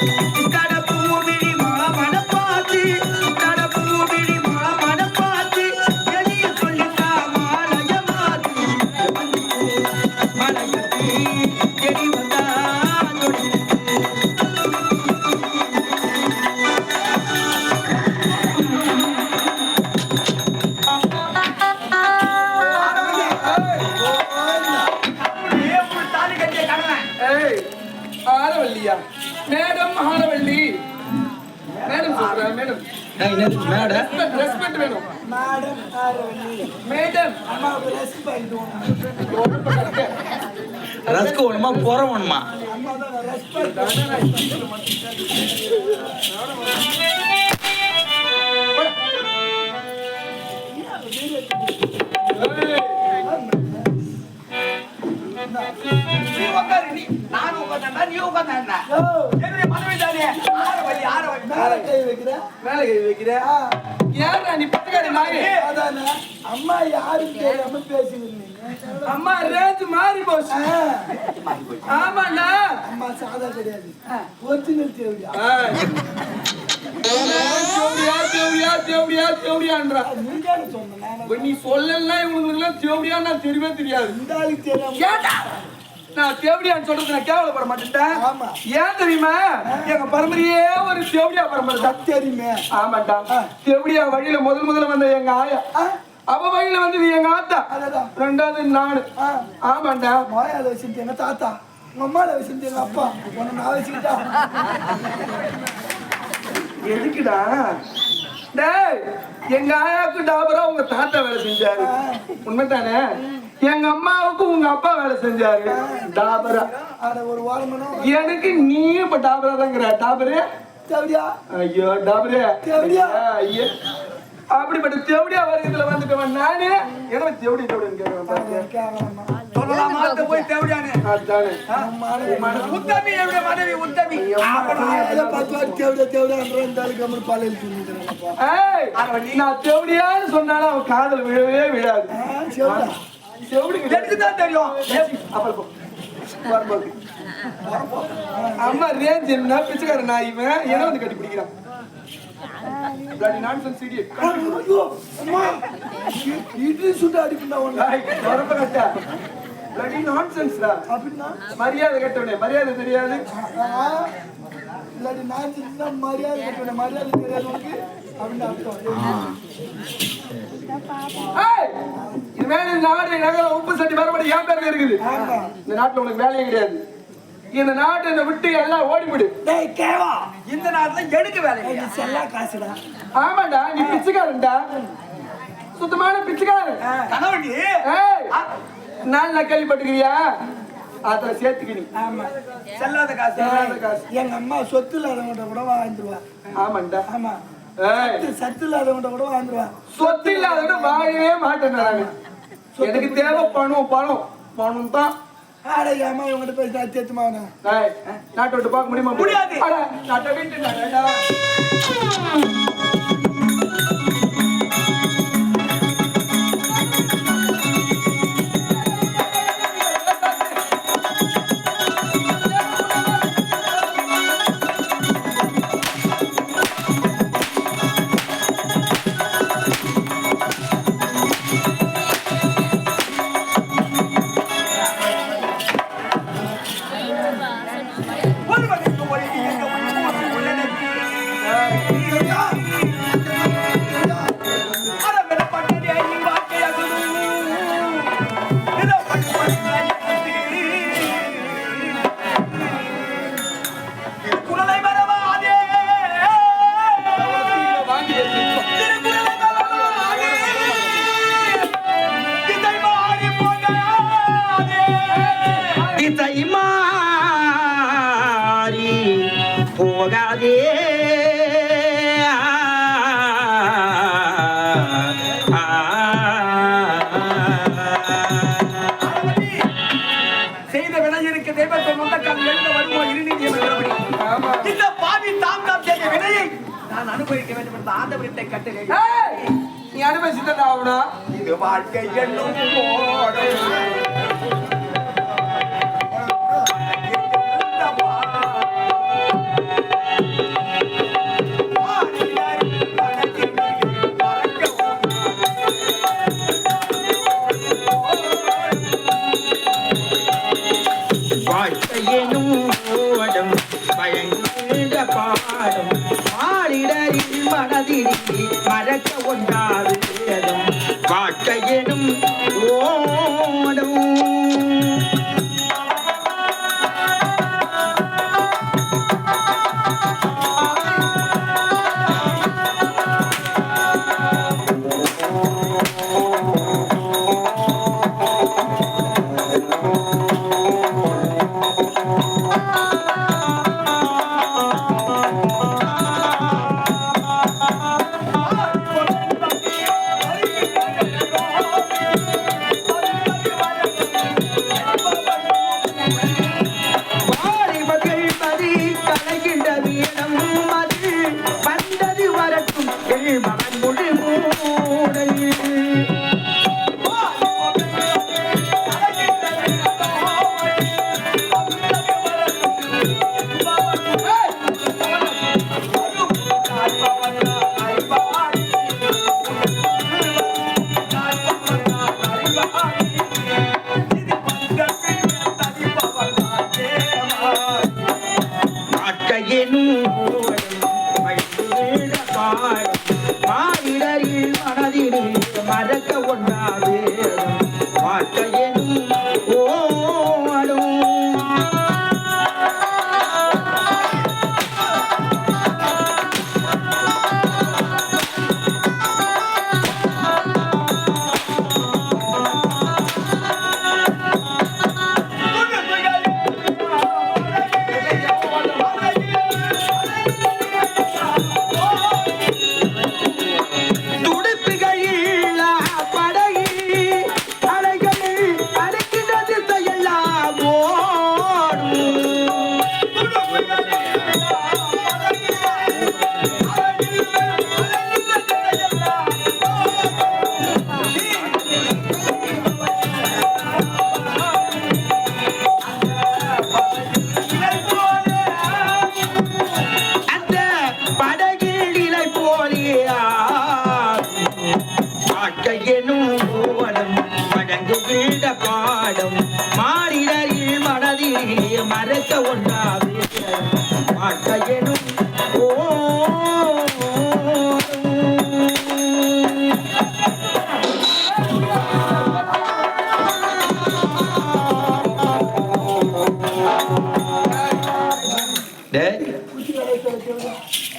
Thank you. Madam மேட? Respect வேணும். Madam Aravalli madam. அம்மாவுக்கு ரெஸ்பெக்ட் ரஸ்க்கு ஒண்ணுமா போற ஒண்ணுமா அம்மா தான் ரெஸ்பெக்ட் நீ உட்காரு நீ. நானும் உட்காந்தா நீ உட்காந்தா மேல கை வைக்கிற? ஆ, ஏன்டா நீ பத்துக்காரி நாயே? அதானே? அம்மா யாரும் தெரியாம பேசுவீங்க அம்மா ரேஞ்சு மாறி போச்சு. ஆமாண்ணா அம்மா சாதா கிடையாது. ஒரிஜினல் தேவையா நீ சொல்லலாம் இவங்களுக்கு எல்லாம் தேவடியா நான் தெரியவே தெரியாது. நான் தேவடியான்னு சொல்றது நான் கேவலப்பட மாட்டேன்டா ஆமா. ஏன் தெரியுமா? எங்க பரம்பரையே ஒரு தேவடியா பரம்பரை தான். தெரியுமே ஆமாண்டா. தேவடியா வழியில முதல் முதல்ல வந்த எங்க ஆயா. அவ வழியில வந்தது எங்க ஆத்தா. ரெண்டாவது ஆ, ஆமாண்டா. மோயால வச்சுட்டு எங்க தாத்தா. உங்க அம்மால வச்சுட்டு எங்க அப்பா. உன்னை நான் வச்சுக்கிட்டா. எதுக்குடா? டேய் எங்க ஆயாவுக்கு டாபரா உங்க தாத்தா வேலை செஞ்சாரு. உண்மைதானே? எங்க அம்மாவுக்கு உங்க அப்பா வேலை செஞ்சாரு. டாபரா. எனக்கு நீ இப்ப டாபரா. தாங்கிற டாபரு ஐயோ டாபரு? ஐயோ அப்படிப்பட்ட தேவடியா வர்க்கத்துல வந்துட்டவன் நானு. என்ன தேவடி தேவடின்னு கேட்கறேன் போய் தேவடியானே. உத்தமி என்னுடைய மனைவி உத்தமி. நான் தேவடியான்னு சொன்னாலும் அவன் காதல் விழவே விழாது. எனக்கு தான் தெரியும். வரும்போது. அம்மா ரேஞ்ச் என்ன? பிச்சைக்கார நான் இவன் வந்து கட்டி பிடிக்கிறான்? Bloody nonsense idiot. ஐயோ அம்மா. இட்லி சுட்டு ஒண்ணு ஏய், வரப்ப கட்ட. Bloody nonsense டா. அப்படின்னா? மரியாதை கட்டவனே மரியாதை தெரியாது. ஆ, இல்லாட்டி நான் சின்ன மரியாதை கட்டுவேன் மரியாதை தெரியாது உனக்கு? அப்படின்னு அர்த்தம். ஏய், இந்த நாடு நகரம் உப்பு சட்டி மறுபடி என் பேர்ல இருக்குது. ஆமா. இந்த நாட்டுல உனக்கு வேலையே கிடையாது. இந்த நாட்டை என்னை விட்டு எல்லாம் ஓடிவிடு. டேய் கேவா. இந்த நாட்டுல எடுக்க வேலை நீ செல்லா காசுடா. ஆமாண்டா நீ பிச்சைக்காரன்டா. சுத்தமான பிச்சைக்காரன். கணவன் ஏய் நான் கேள்விப்பட்டுக்கிறியா அதுல சேர்த்துக்கினி ஆமா. செல்லாத காசு. தேவையான காசு. எங்க அம்மா சொத்து இல்லாதவங்கிட்ட கூட வாழ்ந்துருவா ஆமாண்டா. ஆமா. ஏய். சத்து- இல்லாதவங்கிட்ட கூட வாழ்ந்துருவா சொத்து இல்லாதவங்க வாழவே மாட்டேன் நானு எனக்கு தேவை பணம் பணம். பணம் தான். ஆட ஏமா இவங்கிட்ட போய் நான் தேத்துமாவனா நாட்டை விட்டு பார்க்க முடியுமா? முடியாது. நாட்டை விட்டு. போகாதே செய்த வினையிற்கு தெய்வத்தை முந்தக்கால் எழுத வருமோ? இருநீதியம். இந்த பாவி தாம் தாம் செய்த வினையை. நான் அனுபவிக்க வேண்டும் என்ற ஆண்டவரத்தை கட்டளை. நீ அனுபவிச்சுதான் ஆகணும் இது வாழ்க்கை என்னும் போடு. வாழ்க்கையெனும் ஓ வாழ்க்கையெனும் வழிவிட பாடும்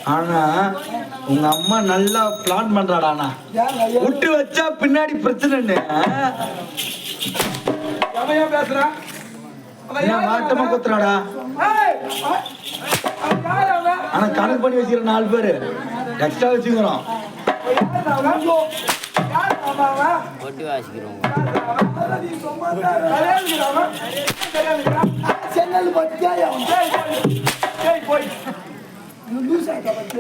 ஆனா உங்க அம்மா நல்லா பிளான் ஐயா? விட்டு வச்சா பின்னாடி ஏன் பேசுறான் வாட்டமா? குத்துறாடா? ஆனா கணக்கு பண்ணி வச்சுக்கிற நாலு பேரு எக்ஸ்ட்ரா வச்சுக்கிறோம்? சென்னல் பத்தியா போய். ஏய், போய். இன்னும் லூஸ் ஆயிட்டா பத்தி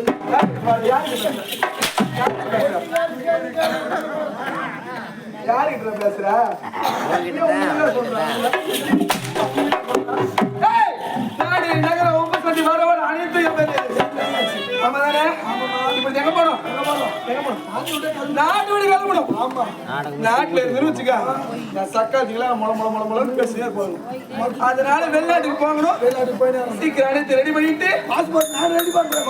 ஆமா தானே பேசுற? வரவன் அனைத்தும் என் பேரு. ஆமாதானே? இப்ப எங்க போறோம்? எங்க போறோம்? எங்க போறோம்? நாட்டு விட்டு கிளம்பணும். ஆமா. நாடகம் நாட்டுல இருந்து வச்சுக்க நான் சக்காத்திக்கெல்லாம் முள முள முள முளன்னு பேசினே போகணும் அதனால வெளிநாட்டுக்கு போகணும் வெளிநாட்டுக்கு போயிட்டு சீக்கிரம் அனைத்து ரெடி பண்ணிட்டு பாஸ்போர்ட் நான் ரெடி பண்றேன்